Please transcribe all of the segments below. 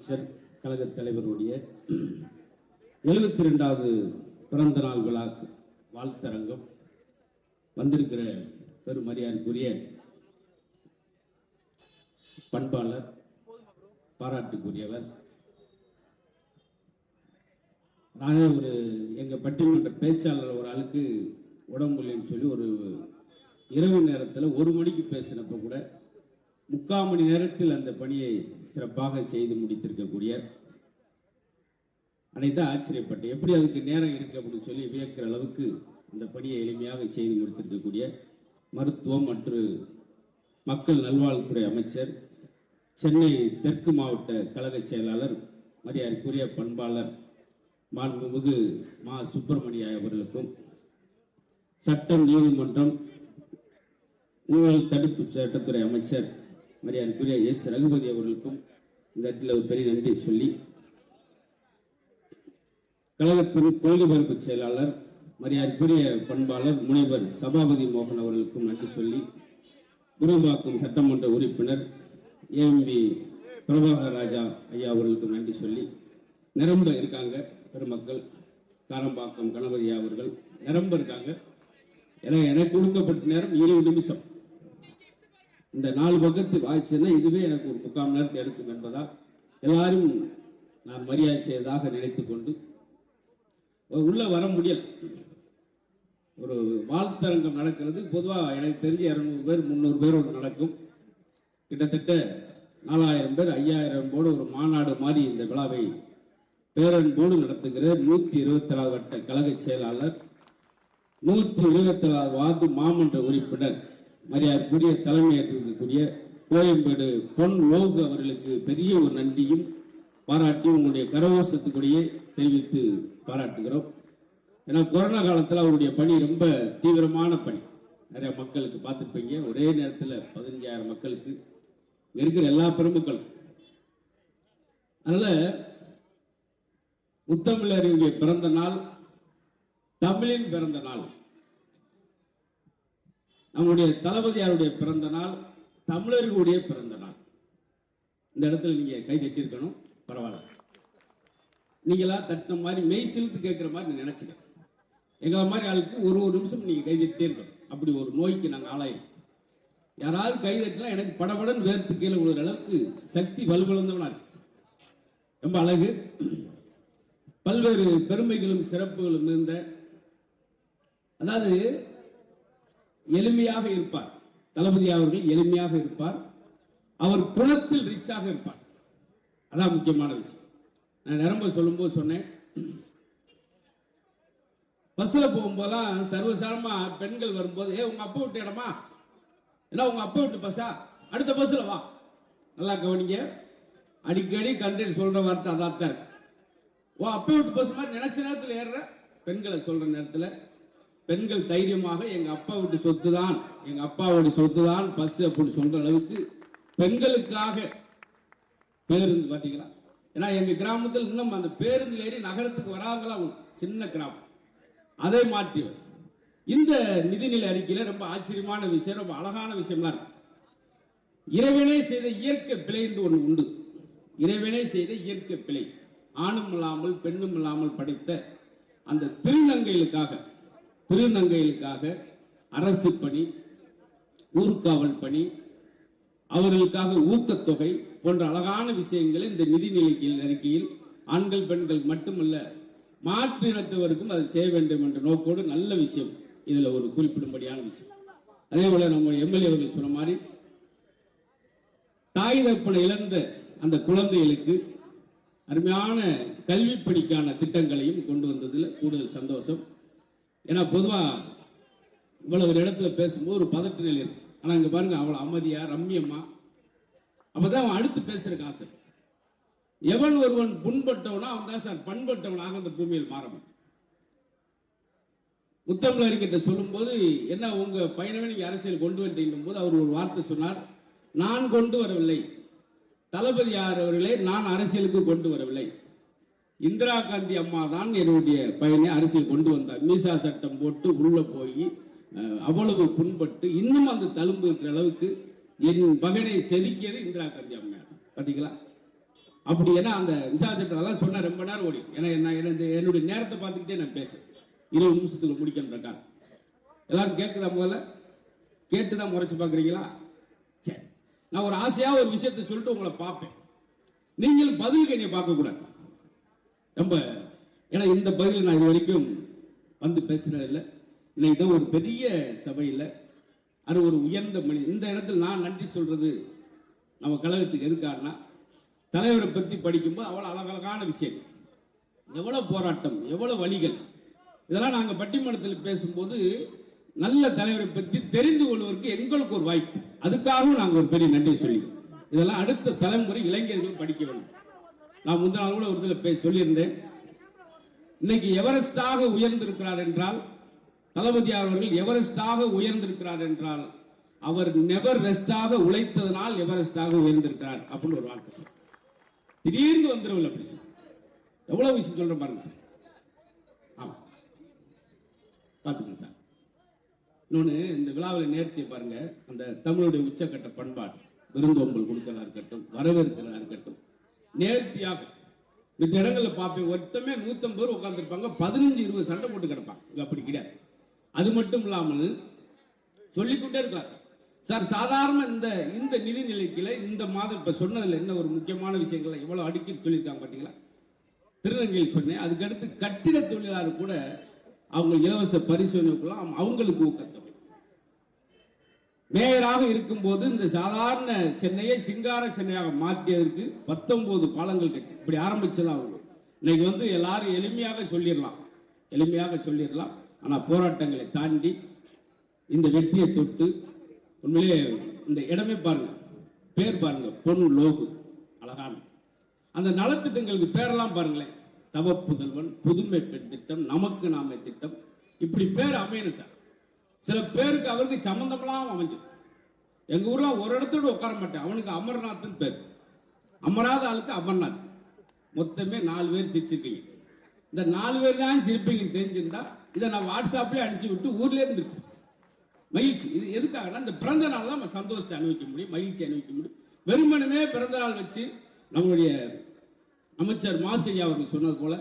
Sir கழக தலைவருடைய எழுபத்தி ரெண்டாவது பிறந்த நாள் விழா வாழ்த்தரங்கம் வந்திருக்கிற பெரும் மரியாதைக்குரிய பண்பாளர் பாராட்டுக்குரியவர். நானே ஒரு எங்க பட்டிமன்ற பேச்சாளர் ஒரு ஆளுக்கு உடம்பு இல்லைன்னு சொல்லி ஒரு இரவு நேரத்தில் ஒரு மணிக்கு பேசினப்ப கூட முக்கால் மணி நேரத்தில் அந்த பணியை சிறப்பாக செய்து முடித்திருக்கக்கூடிய அனைத்து ஆச்சரியப்பட்டேன். எப்படி அதுக்கு நேரம் இருக்கு அப்படின்னு சொல்லி வியக்கிற அளவுக்கு அந்த பணியை எளிமையாக செய்து முடித்திருக்கக்கூடிய மருத்துவம் மற்றும் மக்கள் நல்வாழ்வுத்துறை அமைச்சர் சென்னை தெற்கு மாவட்ட கழக செயலாளர் மரியாதைக்குரிய பண்பாளர் மாண்புமிகு மா. சுப்பிரமணிய அவர்களுக்கும் சட்டம் நீதிமன்றம் ஊழல் தடுப்பு சட்டத்துறை அமைச்சர் மரியாதைக்குரிய எஸ் ரகுபதி அவர்களுக்கும் இந்த இடத்துல ஒரு பெரிய நன்றி சொல்லி கழகத்தின் கொள்கை பரப்பு செயலாளர் மரியாதைக்குரிய பண்பாளர் முனைவர் சபாபதி மோகன் அவர்களுக்கும் நன்றி சொல்லி குரும்பாக்கம் சட்டமன்ற உறுப்பினர் ஏஎம்பி பிரபாகர் ராஜா ஐயா அவர்களுக்கும் நன்றி சொல்லி நிரம்ப இருக்காங்க பெருமக்கள் காரம்பாக்கம் கணபதி அவர்கள் நிரம்ப இருக்காங்க. ஏன்னா எனக்கு கொடுக்கப்பட்ட நேரம் இருபது நிமிஷம். இந்த நாலு பக்கத்து வாய்ச்சுன்னா இதுவே எனக்கு ஒரு முக்கால் நேரத்தை எடுக்கும் என்பதால் எல்லாரும் நான் மரியாதை செய்ததாக நினைத்து கொண்டு உள்ள வர முடியல. ஒரு வாழ்த்தரங்கம் நடக்கிறது. பொதுவாக எனக்கு தெரிஞ்சு இரநூறு பேர் முந்நூறு பேரோடு நடக்கும். கிட்டத்தட்ட நாலாயிரம் பேர் ஐயாயிரம் போடு ஒரு மாநாடு மாதிரி இந்த விழாவை பேரன்போடு நடத்துகிற நூற்றி இருபத்தி ஏழாவது வட்ட கழக செயலாளர் நூற்றி இருபத்தி ஏழாவது வார்டு மாமன்ற உறுப்பினர். மரியாதைக்குரிய தலைமையேற்றிருக்கக்கூடிய கோயம்பேடு பொன் லோக் அவர்களுக்கு பெரிய ஒரு நன்றியும் பாராட்டி உங்களுடைய கரகோஷத்துக்குடையே தெரிவித்து பாராட்டுகிறோம். ஏன்னா கொரோனா காலத்தில் அவருடைய பணி ரொம்ப தீவிரமான பணி. நிறைய மக்களுக்கு பார்த்துருப்பீங்க. ஒரே நேரத்தில் பதினஞ்சாயிரம் மக்களுக்கு இருக்கிற எல்லா பெருமக்களும். அதனால முத்தமிழறிவுடைய பிறந்த நாள் தமிழின் பிறந்த நாள் நம்முடைய தளபதியாருடைய பிறந்த நாள் தமிழர்களுடைய பிறந்த நாள். இந்த இடத்துல நீங்க கை தட்டியிருக்கணும் பரவாயில்ல. நீங்களா தட்டின மாதிரி மெய் சிலுத்து கேட்குற மாதிரி நினச்சிக்க நினைச்சுக்க. எங்களை மாதிரி ஆளுக்கு ஒரு ஒரு நிமிஷம் நீங்க கை தட்டிட்டே இருக்கணும். அப்படி ஒரு நோய்க்கு நாங்கள் ஆளாயிருக்கோம் யாராவது கை தட்டினா எனக்கு படபடன் வேர்த்து கீழே விழுற அளவுக்கு சக்தி வலுவிழந்தவனா இருக்கு. ரொம்ப அழகு. பல்வேறு பெருமைகளும் சிறப்புகளும் இருந்த அதாவது எளிமையாக இருப்பார். தளபதி அவர்கள் எளிமையாக இருப்பார். அவர் குணத்தில் ரிச்சாக இருப்பார். அதான் முக்கியமான விஷயம். நான் நிரம்ப சொல்லும்போது சொன்னேன். பஸ்ஸில் போகும்போதெல்லாம் சர்வசாரமாக பெண்கள் வரும்போது ஏ உங்கள் அப்பா விட்டு இடமா? என்ன உங்கள் அப்பா விட்டு பஸ்ஸா அடுத்த பஸ்ஸில் வா. நல்லா கவனிங்க. அடிக்கடி கண்டேன் சொல்கிற வார்த்தை அதான் தான் இருக்கு. ஓ அப்பா விட்டு பஸ் மாதிரி நினச்ச நேரத்தில் ஏறுற? பெண்களை சொல்கிற நேரத்தில். பெண்கள் தைரியமாக எங்க அப்பா வீட்டு சொத்து தான் எங்க அப்பாவோட சொத்து தான் பஸ் அப்படின்னு சொல்ற அளவுக்கு பெண்களுக்காக பேருந்து பாத்தீங்களா? ஏன்னா எங்க கிராமத்தில் இன்னும் அந்த பேருந்தில் ஏறி நகரத்துக்கு வராங்களா? சின்ன கிராமம். அதை மாற்றி இந்த நிதிநிலை அறிக்கையில ரொம்ப ஆச்சரியமான விஷயம் ரொம்ப அழகான விஷயம்லாம் இருக்கு. இறைவனே செய்த இயற்கை பிழை என்று ஒன்று உண்டு. இறைவனே செய்த இயற்கை பிழை. ஆணும் இல்லாமல் பெண்ணும் இல்லாமல் படைத்த அந்த திருநங்கைகளுக்காக திருநங்கைகளுக்காக அரசு பணி ஊர்காவல் பணி அவர்களுக்காக ஊக்கத்தொகை போன்ற அழகான விஷயங்களை இந்த நிதிநிலை அறிக்கையில் ஆண்கள் பெண்கள் மட்டுமல்ல மாற்று இனத்தவருக்கும் அதை செய்ய வேண்டும் என்ற நோக்கோடு நல்ல விஷயம். இதில் ஒரு குறிப்பிடும்படியான விஷயம். அதே போல நம்ம எம்எல்ஏ அவர்கள் சொன்ன மாதிரி தாய் தப்பனை இழந்த அந்த குழந்தைகளுக்கு அருமையான கல்வி பணிக்கான திட்டங்களையும் கொண்டு வந்ததில் கூடுதல் சந்தோஷம். ஏன்னா பொதுவா இவ்வளவு ஒரு இடத்துல பேசும்போது ஒரு பதட்ட நிலை இருக்கு ஆனா இங்க பாருங்க அவ்வளவு அமைதியா ரம்யமா. அப்பதான் அவன் அடுத்து பேசுறதுக்கு ஆசை. எவன் ஒருவன் புண்பட்டவனா அவன் தான் சார் பண்பட்டவனாக அந்த பூமியில் மாற முடியும். முத்தமிழறிஞர்கிட்ட சொல்லும்போது என்ன உங்க பையனவே நீங்க அரசியல் கொண்டு வந்துட்டீங்க போது அவர் ஒரு வார்த்தை சொன்னார். நான் கொண்டு வரவில்லை. தளபதியார் அவர்களே நான் அரசியலுக்கு கொண்டு வரவில்லை. இந்திரா காந்தி அம்மா தான் என்னுடைய பையனை அரசியல் கொண்டு வந்தார். மீசா சட்டம் போட்டு உள்ள போய் அவ்வளவு புண்பட்டு இன்னும் அந்த தழும்பு இருக்கிற அளவுக்கு என் மகனை செதுக்கியது இந்திரா காந்தி அம்மையார். பார்த்தீங்களா அப்படி ஏன்னா அந்த இன்சார்ஜ் அதெல்லாம் சொன்ன ரொம்ப நேரம் ஓடி. ஏன்னா என்ன என்னுடைய நேரத்தை பார்த்துக்கிட்டே நான் பேசுறேன். இருபது நிமிஷத்துக்கு முடிக்கணுன்றக்கா எல்லாரும் கேட்குதா முதல்ல? கேட்டு தான் முறைச்சு பார்க்குறீங்களா சரி. நான் ஒரு ஆசையாக ஒரு விஷயத்தை சொல்லிட்டு உங்களை பார்ப்பேன். நீங்கள் பதிலுக்கு என்னை பார்க்கக்கூடாது. ரொம்ப ஏன்னா இந்த பதில் நான் இது வரைக்கும் வந்து பேசுனதில்லை இன்னைக்கு தான் ஒரு பெரிய சபையில் அது ஒரு உயர்ந்த மணி இந்த இடத்துல நான் நன்றி சொல்றது நம்ம கழகத்துக்கு எதுக்காருன்னா தலைவரை பற்றி படிக்கும்போது அவ்வளோ அழகழகான விஷயங்கள் எவ்வளோ போராட்டம் எவ்வளோ வழிகள். இதெல்லாம் நாங்கள் பட்டிமன்றத்தில் பேசும்போது நல்ல தலைவரை பற்றி தெரிந்து கொள்வதற்கு எங்களுக்கு ஒரு வாய்ப்பு. அதுக்காகவும் நாங்கள் ஒரு பெரிய நன்றி சொல்லிக்கிறோம். இதெல்லாம் அடுத்த தலைமுறை இளைஞர்கள் படிக்க வேண்டும். நான் முந்தின நாள் கூட ஒரு இதில் பே சொல்லியிருந்தேன். இன்னைக்கு எவரெஸ்டாக உயர்ந்திருக்கிறார் என்றால் தளபதி அவர்கள் எவரெஸ்டாக உயர்ந்திருக்கிறார் என்றால் அவர் நெவர் ரெஸ்டாக உழைத்ததனால் எவரெஸ்டாக உயர்ந்திருக்கிறார் அப்படின்னு ஒரு வார்த்தை சார் திடீர்னு வந்துடவில்லை அப்படி. சார் எவ்வளவு விஷயம் சொல்ற பாருங்க சார். ஆமா. பார்த்துக்கங்க சார். இன்னொன்று இந்த விழாவில் நேர்த்தியை பாருங்க அந்த தமிழுடைய உச்சக்கட்ட பண்பாடு விருந்தோம்பல் கொடுக்கிறதா இருக்கட்டும் வரவேற்கிறதா இருக்கட்டும் நேர்த்தியாக இந்த இடங்களில் பார்ப்பேன். ஒருத்தமே நூற்றம்பது பேர் உட்காந்துருப்பாங்க பதினஞ்சு இருபது சண்டை போட்டு கிடப்பாங்க. இங்க அப்படி கிடையாது. அது மட்டும் இல்லாமல் சொல்லிக்கொண்டே இருக்கலாம் சார். சார் சாதாரண இந்த இந்த நிதி நிலைக்கில இந்த மாதம் இப்போ சொன்னதில் என்ன ஒரு முக்கியமான விஷயங்களை எவ்வளோ அடுக்கி சொல்லியிருக்காங்க பார்த்தீங்களா திருநங்கையில் சொன்னேன். அதுக்கடுத்து கட்டிட தொழிலாளர் கூட அவங்க இலவச பரிசோதனைக்குலாம் அவங்களுக்கு ஊக்கத்தொகை. மேயராக இருக்கும்போது இந்த சாதாரண சென்னையை சிங்கார சென்னையாக மாற்றியதற்கு பத்தொன்பது பாலங்கள் கட்டி இப்படி ஆரம்பிச்சது அவங்க. இன்னைக்கு வந்து எல்லாரும் எளிமையாக சொல்லிடலாம். எளிமையாக சொல்லிடலாம். ஆனால் போராட்டங்களை தாண்டி இந்த வெற்றியை தொட்டு உண்மையிலே இந்த இடமே பாருங்க. பேர் பாருங்க. பொன் லோகு. அழகான. அந்த நலத்திட்டங்களுக்கு பேரெல்லாம் பாருங்களேன். தவ புதல்வன் புதுமை பெண் திட்டம் நமக்கு நாம திட்டம். இப்படி பேர் அமையணும் சார். சில பேருக்கு அவருக்கு சம்மந்தமெல்லாம் அமைஞ்சு. எங்க ஊர்ல ஒரு இடத்தோட உட்கார மாட்டேன். அவனுக்கு அமர்நாத்னு பேர். அமராத ஆளுக்கு அமர்நாத். மொத்தமே நாலு பேர் சிரிச்சிருக்கீங்க இந்த நாலு பேர் தான் சிரிப்பீங்கன்னு தெரிஞ்சிருந்தா இதை நான் வாட்ஸ்அப்லேயே அனுப்பிச்சு விட்டு ஊர்லேயே இருந்துருப்பேன். மகிழ்ச்சி. இது எதுக்காகனா இந்த பிறந்த நாள் தான் நம்ம சந்தோஷத்தை அனுபவிக்க முடியும் மகிழ்ச்சி அனுபவிக்க முடியும். வெறுமனமே பிறந்த நாள் வச்சு நம்மளுடைய அமைச்சர் மாசையா அவர்கள் சொன்னது போல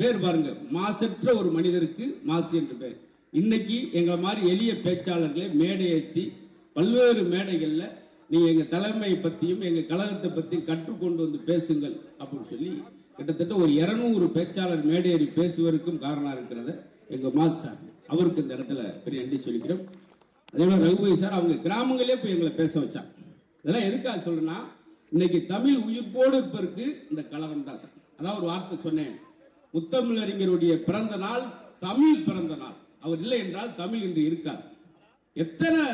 பேர் பாருங்க மாசற்ற ஒரு மனிதருக்கு மாசு என்று பேர். இன்னைக்கு எங்களை மாதிரி எளிய பேச்சாளர்களை மேடை ஏற்றி பல்வேறு மேடைகளில் நீங்கள் எங்கள் தலைமை பற்றியும் எங்கள் கழகத்தை பற்றியும் கற்றுக்கொண்டு வந்து பேசுங்கள் அப்படின்னு சொல்லி கிட்டத்தட்ட ஒரு இரநூறு பேச்சாளர் மேடையேறி பேசுவதற்கும் காரணம் இருக்கிறத எங்கள் மாசு சார் அவருக்கு இந்த இடத்துல பெரிய நன்றி சொல்லிக்கிறோம். அதே மாதிரி ரகுபதி சார் அவங்க கிராமங்களே போய் எங்களை பேச வச்சாங்க. இதெல்லாம் எதுக்காக சொல்றேன்னா இன்னைக்கு தமிழ் உயிர்ப்போடு இருப்பதற்கு இந்த கழகம் தான் சார். அதான் ஒரு வார்த்தை சொன்னேன். முத்தமிழறிஞருடைய பிறந்த நாள் தமிழ் பிறந்த நாள். அவர் இல்லை என்றால் தமிழ் இன்று இருக்காது. எத்தனை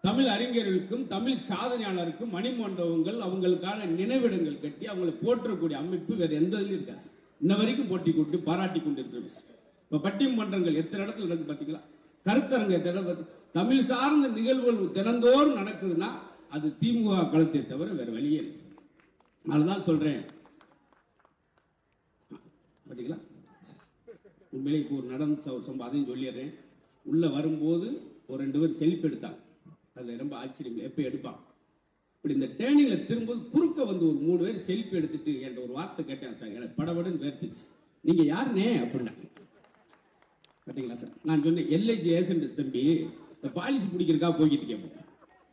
தமிழ் அறிஞர்களுக்கும் தமிழ் சாதனையாளருக்கும் மணிமண்டபங்கள் அவங்களுக்கான நினைவிடங்கள் கட்டி அவங்களை போற்றக்கூடிய அமைப்பு வேற எந்த இதுலையும் இருக்காது சார். இன்ன வரைக்கும் போட்டி கொண்டு பாராட்டி கொண்டு இருக்கிற சார். இப்ப பட்டிமன்றங்கள் எத்தனை இடத்துல இருக்கு பாத்தீங்களா? கருத்தரங்க எத்தனை இடத்துல தமிழ் சார்ந்த நிகழ்வுகள் தினந்தோறும் நடக்குதுன்னா அது திமுக களத்தை தவிர வேற வழியே இல்லை சார். அதனாலதான் சொல்றேன். பாத்தீங்களா? உண்மையிலே இப்போ ஒரு நடந்த சம்பவம் அதையும் சொல்லிடுறேன். உள்ள வரும்போது ஒரு ரெண்டு பேர் செல்ஃபி எடுத்தாங்க. அதுல ரொம்ப ஆச்சரியம். எப்போ எடுப்பான் இப்படி இந்த டேர்னிங்ல திரும்பும்போது குறுக்க வந்து ஒரு மூணு பேர் செல்ஃபி எடுத்துட்டு என்ற ஒரு வார்த்தை கேட்டேன் சார் எனக்கு படபடன்னு வேர்த்துச்சு. நீங்க யாருனே? அப்படின்னாங்க பார்த்தீங்களா சார்? நான் சொன்னேன் எல்ஐஜி ஏசன்ட் தம்பி இந்த பாலிசி பிடிக்கிறக்கா போய்கிட்டு கேட்போம்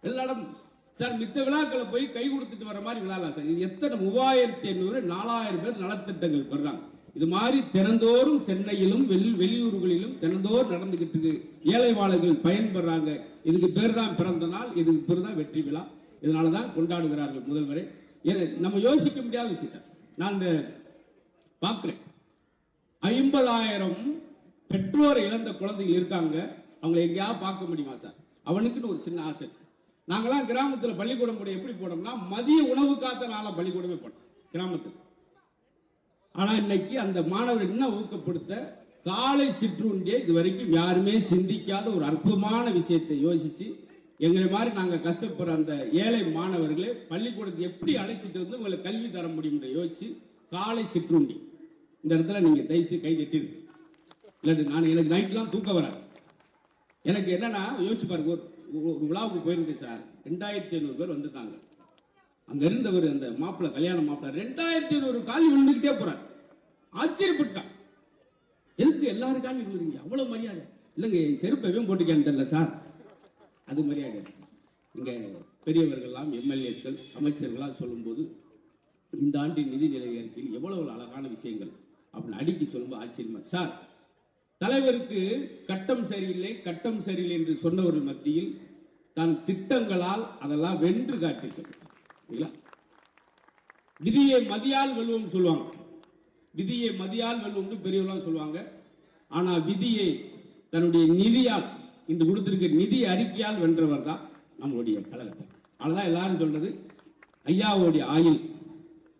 எல்லாரும் இடம் சார் மித்த விழாக்களை போய் கை கொடுத்துட்டு வர மாதிரி விழாலாம் சார்? இது எத்தனை மூவாயிரத்தி ஐநூறு நாலாயிரம் பேர் நலத்திட்டங்கள் பெறாங்க இது மாதிரி தினந்தோறும் சென்னையிலும் வெளி வெளியூர்களிலும் தினந்தோறும் நடந்துகிட்டு இருக்கு. ஏழைவாளர்கள் பயன்பெறாங்க. இதுக்கு பேர் தான் பிறந்த நாள் இதுக்கு பேர் தான் வெற்றி விழா. இதனால தான் கொண்டாடுகிறார்கள் முதல்வரை. நம்ம யோசிக்க முடியாத விஷயம் சார் நான் இந்த பார்க்குறேன். ஐம்பதாயிரம் பெற்றோர் இழந்த குழந்தைகள் இருக்காங்க. அவங்களை எங்கேயாவது பார்க்க முடியுமா சார்? அவனுக்குன்னு ஒரு சின்ன ஆசை. நாங்களாம் கிராமத்தில் பள்ளிக்கூடம் கூட எப்படி போனோம்னா மதிய உணவு காத்த நாளாக பள்ளிக்கூடமே போனோம் கிராமத்தில். ஆனால் இன்னைக்கு அந்த மாணவர் என்ன ஊக்கப்படுத்த காலை சிற்றுண்டியை இது வரைக்கும் யாருமே சிந்திக்காத ஒரு அற்புதமான விஷயத்தை யோசிச்சு எங்களை மாதிரி நாங்கள் கஷ்டப்படுற அந்த ஏழை மாணவர்களை பள்ளிக்கூடத்தை எப்படி அழைச்சிட்டு வந்து உங்களை கல்வி தர முடியும் யோசிச்சு காலை சிற்றுண்டி. இந்த இடத்துல நீங்கள் தயவுசு கை தட்டிருங்க. இல்லை நான் எனக்கு நைட்லாம் தூக்கம் வராது. எனக்கு என்னன்னா யோசிச்சு பாருங்க ஒரு ஒரு- ஒரு விழாவுக்கு போயிருந்தேன் சார். ரெண்டாயிரத்தி ஐநூறு பேர் வந்துட்டாங்க. அங்க இருந்தவர் அந்த மாப்பிள்ள கல்யாண மாப்பிள்ள ரெண்டாயிரத்தி ஐநூறு காலி விழுந்துகிட்டே போறார். ஆச்சரியப்பட்டான் எதுக்கு எல்லாரும் காலி விழுறீங்க அவ்வளவு மரியாதை. இல்லைங்க என் செருப்பையும் எதுவும் போட்டுக்கேன்னு தெரியல சார். அது மரியாதை சார். இங்க பெரியவர்கள்லாம் எம்எல்ஏக்கள் அமைச்சர்கள்லாம் சொல்லும்போது இந்த ஆண்டின் நிதிநிலை அறிக்கையில் எவ்வளவு அழகான விஷயங்கள் அப்படின்னு அடிக்க சொல்லும்போது ஆச்சரியமா சார் தலைவருக்கு கட்டம் சரியில்லை கட்டம் சரியில்லை என்று சொன்னவர்கள் மத்தியில் தன் திட்டங்களால் அதெல்லாம் வென்று காட்டியிருக்கிறது. விதியை மதியால் வெல்வோம் சொல்லுவாங்க. விதியை மதியால் வெல்வோம்னு பெரியவர்களாம் சொல்லுவாங்க. ஆனால் விதியை தன்னுடைய நிதியால் இன்று கொடுத்திருக்க நிதி அறிக்கையால் வென்றவர் தான் நம்மளுடைய கழகத்தை அதுதான் எல்லாரும் சொல்றது ஐயாவுடைய ஆயுள்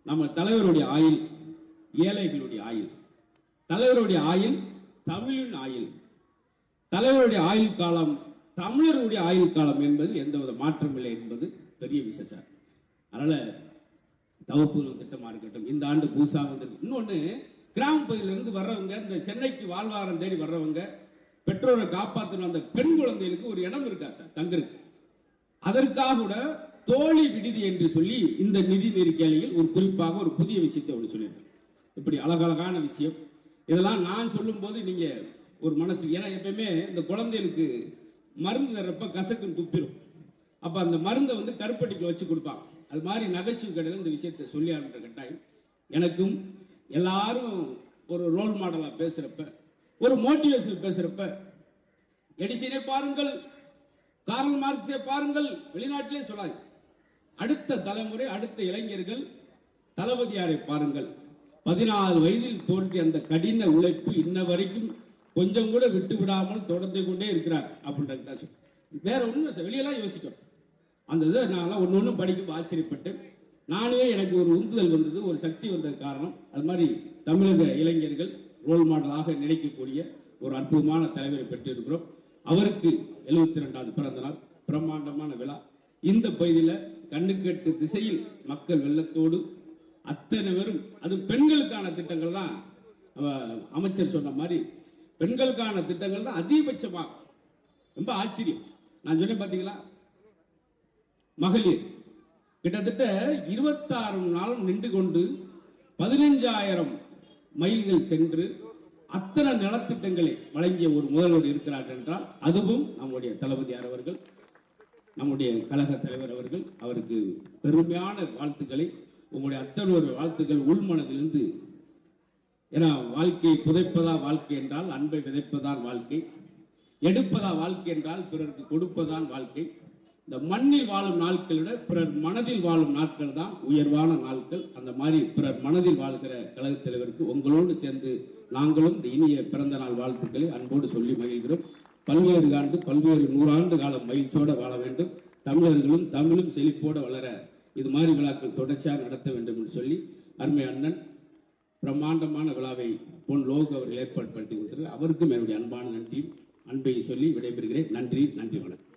நம்ம தலைவருடைய ஆயுள் ஏழைகளுடைய ஆயுள். தலைவருடைய ஆயுள் தமிழின் ஆயில் தலைவருடைய ஆயுள் காலம் தமிழருடைய ஆயுள் காலம் என்பது எந்தவித மாற்றம் இல்லை என்பது பெரிய விசேஷம். அதனால் தவப்பு திட்டமாக இருக்கட்டும் இந்த ஆண்டு புதுசாக வந்திருக்கு இன்னொன்று கிராமப்பகுதியிலேருந்து வர்றவங்க இந்த சென்னைக்கு வாழ்வாரம் தேடி வர்றவங்க பெற்றோரை காப்பாற்றணும் அந்த பெண் குழந்தைகளுக்கு ஒரு இடம் இருக்கா சார்? தங்கிருக்கு அதற்காக கூட தோழி விடுதி என்று சொல்லி இந்த நிதி நெருக்கடியில் ஒரு குறிப்பாக ஒரு புதிய விஷயத்தை ஒன்று சொல்லியிருக்கேன் இப்படி அழகழகான விஷயம். இதெல்லாம் நான் சொல்லும்போது நீங்கள் ஒரு மனசு ஏன்னா எப்பயுமே இந்த குழந்தைகளுக்கு மருந்து தர்றப்ப கசக்குன்னு துப்பிடும் அப்போ அந்த மருந்தை வந்து கருப்பட்டிக்கு வச்சு கொடுப்பாங்க. அது மாதிரி நகைச்சுவை கடையில் இந்த விஷயத்தை சொல்லி அனுப்புற கட்டாயம். எனக்கும் எல்லாரும் ஒரு ரோல் மாடலாக பேசுறப்ப ஒரு மோட்டிவேஷன் பேசுகிறப்ப எடிசனை பாருங்கள் காரல் மார்க்ஸை பாருங்கள் வெளிநாட்டிலே சொல்லாது. அடுத்த தலைமுறை அடுத்த இளைஞர்கள் தளபதியாரை பாருங்கள். பதினாறு வயதில் தோன்றிய அந்த கடின உழைப்பு இன்ன வரைக்கும் கொஞ்சம் கூட விட்டு விடாமல் தொடர்ந்து கொண்டே இருக்கிறார் அப்படின்ற வேற ஒன்றும் வெளியெல்லாம் யோசிக்கும் அந்த இதை நான்லாம் ஒன்று ஒன்று படிக்கும் ஆச்சரியப்பட்டேன். நானே எனக்கு ஒரு உந்துதல் வந்தது ஒரு சக்தி வந்தது காரணம். அது மாதிரி தமிழக இளைஞர்கள் ரோல் மாடலாக நினைக்கக்கூடிய ஒரு அற்புதமான தலைவரை பெற்றிருக்கிறோம். அவருக்கு எழுபத்தி ரெண்டாவது பிறந்த நாள் பிரம்மாண்டமான விழா. இந்த பகுதியில் கண்ணுக்கெட்டு திசையில் மக்கள் வெள்ளத்தோடு அத்தனை பேரும் அது பெண்களுக்கான திட்டங்கள் தான். அமைச்சர் சொன்ன மாதிரி பெண்களுக்கான திட்டங்கள் தான் அதிகபட்சமாக. ரொம்ப ஆச்சரியம். நான் சொன்னேன் பார்த்தீங்களா மகளிர். கிட்டத்தட்ட இருபத்தாறு நாளும் நின்று கொண்டு பதினஞ்சாயிரம் மைல்கள் சென்று அத்தனை நலத்திட்டங்களை வழங்கிய ஒரு முதல்வர் இருக்கிறார் என்றால் அதுவும் நம்முடைய தளபதியார் அவர்கள் நம்முடைய கழக தலைவர் அவர்கள் அவருக்கு பெருமையான வாழ்த்துக்களை உங்களுடைய அத்தனை ஒரு வாழ்த்துக்கள் உள்மனதிலிருந்து ஏன்னா வாழ்க்கையை புதைப்பதா வாழ்க்கை என்றால் அன்பை விதைப்பதான் வாழ்க்கை எடுப்பதா வாழ்க்கை என்றால் பிறருக்கு கொடுப்பதான் வாழ்க்கை இந்த மண்ணில் வாழும் நாட்களை விட பிறர் மனதில் வாழும் நாட்கள் தான் உயர்வான நாட்கள். அந்த மாதிரி பிறர் மனதில் வாழ்கிற கழகத் தலைவருக்கு உங்களோடு சேர்ந்து நாங்களும் இந்த இனிய பிறந்த நாள் வாழ்த்துக்களை அன்போடு சொல்லி மகிழ்கிறோம். பல்வேறு ஆண்டு பல்வேறு நூறாண்டு காலம் மகிழ்ச்சியோடு வாழ வேண்டும். தமிழர்களும் தமிழும் செழிப்போடு வளர இது மாதிரி விழாக்கள் தொடர்ச்சியாக நடத்த வேண்டும் என்று சொல்லி அருமை அண்ணன் பிரம்மாண்டமான விழாவை பொன் லோக் அவர்கள் ஏற்பாடு படுத்தி கொடுத்திருக்கிறார். அவருக்கும் என்னுடைய அன்பான நன்றி அன்பை சொல்லி விடைபெறுகிறேன். நன்றி நன்றி வணக்கம்.